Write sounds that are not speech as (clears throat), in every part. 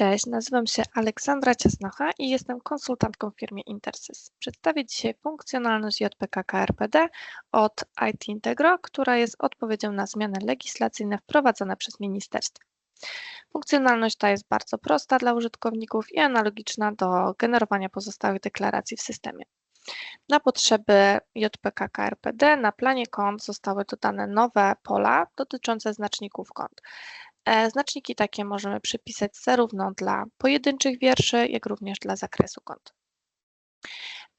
Cześć, nazywam się Aleksandra Ciasnocha i jestem konsultantką w firmie Intersys. Przedstawię dzisiaj funkcjonalność JPK KRPD od IT Integro, która jest odpowiedzią na zmiany legislacyjne wprowadzone przez ministerstwo. Funkcjonalność ta jest bardzo prosta dla użytkowników i analogiczna do generowania pozostałych deklaracji w systemie. Na potrzeby JPK KRPD na planie kont zostały dodane nowe pola dotyczące znaczników kont. E, znaczniki takie możemy przypisać zarówno dla pojedynczych wierszy, jak również dla zakresu kont.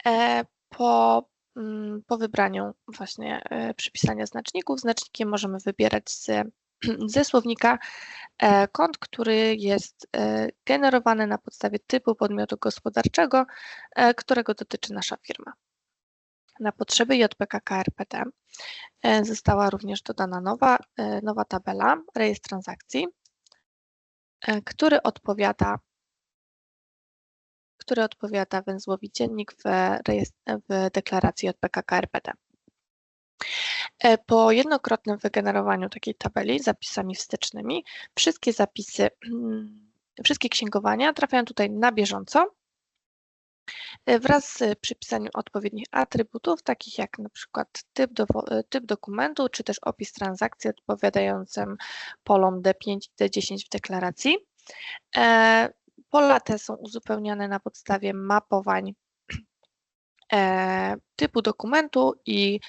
E, po, mm, po wybraniu właśnie e, przypisania znaczników, znaczniki możemy wybierać z, (clears throat) ze słownika kont, który jest generowany na podstawie typu podmiotu gospodarczego, którego dotyczy nasza firma. Na potrzeby JPK KRPT e, została również dodana nowa, e, nowa tabela, rejestr transakcji, e, który odpowiada, który odpowiada węzłowi dziennik w, w deklaracji JPK KRPT. Po jednokrotnym wygenerowaniu takiej tabeli zapisami wstecznymi, wszystkie zapisy, (clears throat) wszystkie księgowania trafiają tutaj na bieżąco wraz z przypisaniem odpowiednich atrybutów, takich jak na przykład typ, do, e, typ dokumentu, czy też opis transakcji odpowiadającym polom D5 i D10 w deklaracji. E, pola te są uzupełniane na podstawie mapowań typu dokumentu i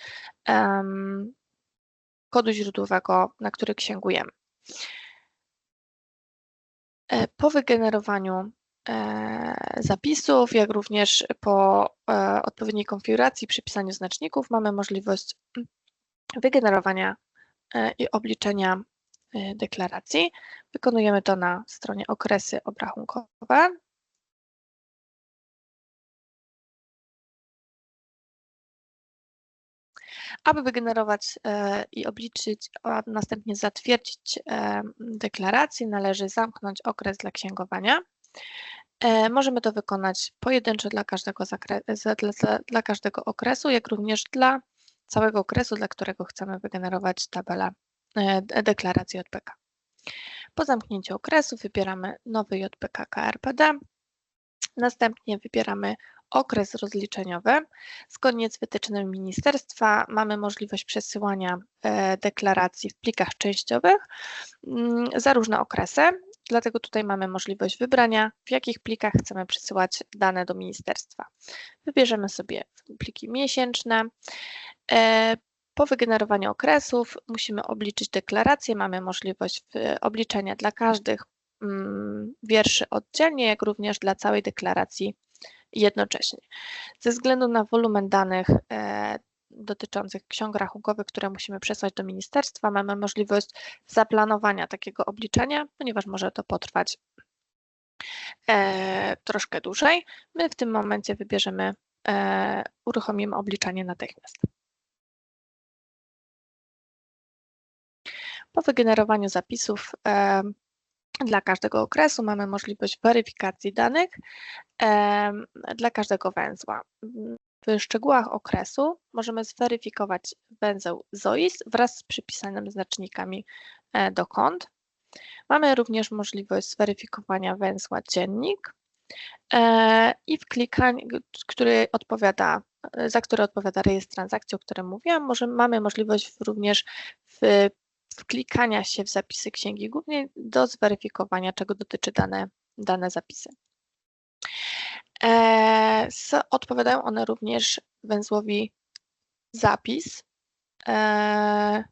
kodu źródłowego, na który księgujemy. Po wygenerowaniu E, zapisów, jak również po e, odpowiedniej konfiguracji, przypisaniu znaczników mamy możliwość wygenerowania e, i obliczenia deklaracji. Wykonujemy to na stronie okresy obrachunkowe. Aby wygenerować i obliczyć, a następnie zatwierdzić deklarację, należy zamknąć okres dla księgowania. E, możemy to wykonać pojedynczo dla każdego, dla, dla każdego okresu, jak również dla całego okresu, dla którego chcemy wygenerować tabelę e, deklaracji JPK. Po zamknięciu okresu wybieramy nowy JPK KRPD, następnie wybieramy okres rozliczeniowy. Zgodnie z wytycznymi ministerstwa mamy możliwość przesyłania e, deklaracji w plikach częściowych mm, za różne okresy. Dlatego tutaj mamy możliwość wybrania, w jakich plikach chcemy przesyłać dane do ministerstwa. Wybierzemy sobie pliki miesięczne. E, po wygenerowaniu okresów musimy obliczyć deklarację. Mamy możliwość obliczenia dla każdych mm, wierszy oddzielnie, jak również dla całej deklaracji jednocześnie. Ze względu na wolumen danych e, dotyczących ksiąg rachunkowych, które musimy przesłać do ministerstwa, mamy możliwość zaplanowania takiego obliczenia, ponieważ może to potrwać e, troszkę dłużej. My w tym momencie wybierzemy, e, uruchomimy obliczanie natychmiast. Po wygenerowaniu zapisów e, dla każdego okresu mamy możliwość weryfikacji danych e, dla każdego węzła. W szczegółach okresu możemy zweryfikować węzeł ZOIS wraz z przypisanymi znacznikami e, do kont. Mamy również możliwość zweryfikowania węzła dziennik e, i wklikań, który odpowiada, za który odpowiada rejestr transakcji, o którym mówiłam. Mamy możliwość również w, wklikania się w zapisy księgi głównej do zweryfikowania, czego dotyczy dane, dane zapisy. E, odpowiadają one również węzłowi zapis e,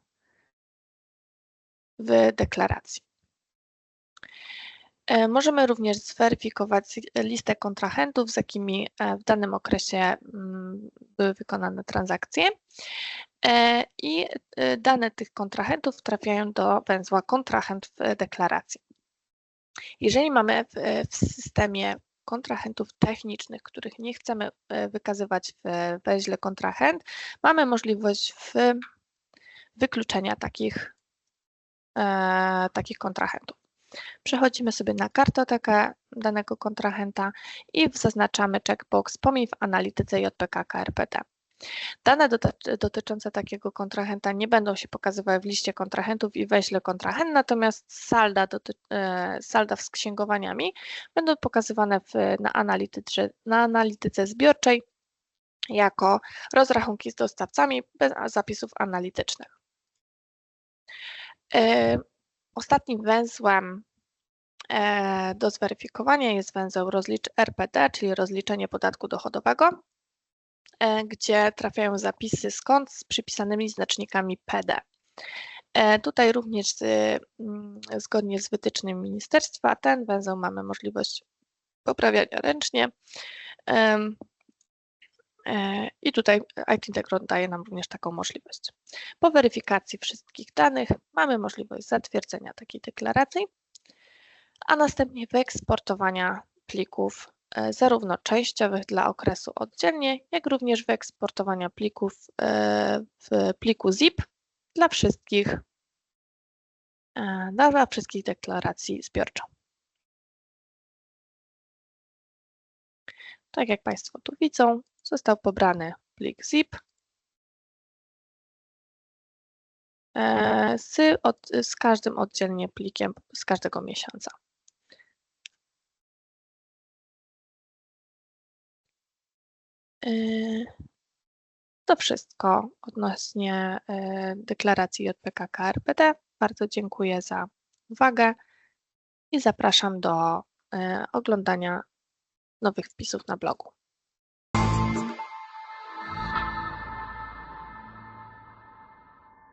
w deklaracji. E, możemy również zweryfikować listę kontrahentów, z jakimi w danym okresie mm, były wykonane transakcje i dane tych kontrahentów trafiają do węzła kontrahent w deklaracji. Jeżeli mamy w, w systemie kontrahentów technicznych, których nie chcemy e, wykazywać w węźle kontrahent, mamy możliwość wykluczenia takich, e, takich kontrahentów. Przechodzimy sobie na kartotekę danego kontrahenta i zaznaczamy checkbox pomij w analityce JPK KRPT. Dane doty- dotyczące takiego kontrahenta nie będą się pokazywały w liście kontrahentów i weźle kontrahent, natomiast salda, e, salda z księgowaniami będą pokazywane w, na, analityce, na analityce zbiorczej jako rozrachunki z dostawcami bez zapisów analitycznych. E, Ostatnim węzłem e, do zweryfikowania jest węzeł rozlicz RPD, czyli rozliczenie podatku dochodowego, gdzie trafiają zapisy kont z przypisanymi znacznikami PD. E, Tutaj również mm, zgodnie z wytycznymi ministerstwa ten węzeł mamy możliwość poprawiania ręcznie. E, I tutaj IT Integron daje nam również taką możliwość. Po weryfikacji wszystkich danych mamy możliwość zatwierdzenia takiej deklaracji, a następnie wyeksportowania plików e, zarówno częściowych dla okresu oddzielnie, jak również wyeksportowania plików e, w pliku ZIP dla wszystkich, e, dla wszystkich deklaracji zbiorczo. Tak jak Państwo tu widzą, został pobrany plik ZIP e, z, od, z każdym oddzielnie plikiem z każdego miesiąca. To wszystko odnośnie e, deklaracji JPK KRPD. Bardzo dziękuję za uwagę i zapraszam do e, oglądania nowych wpisów na blogu.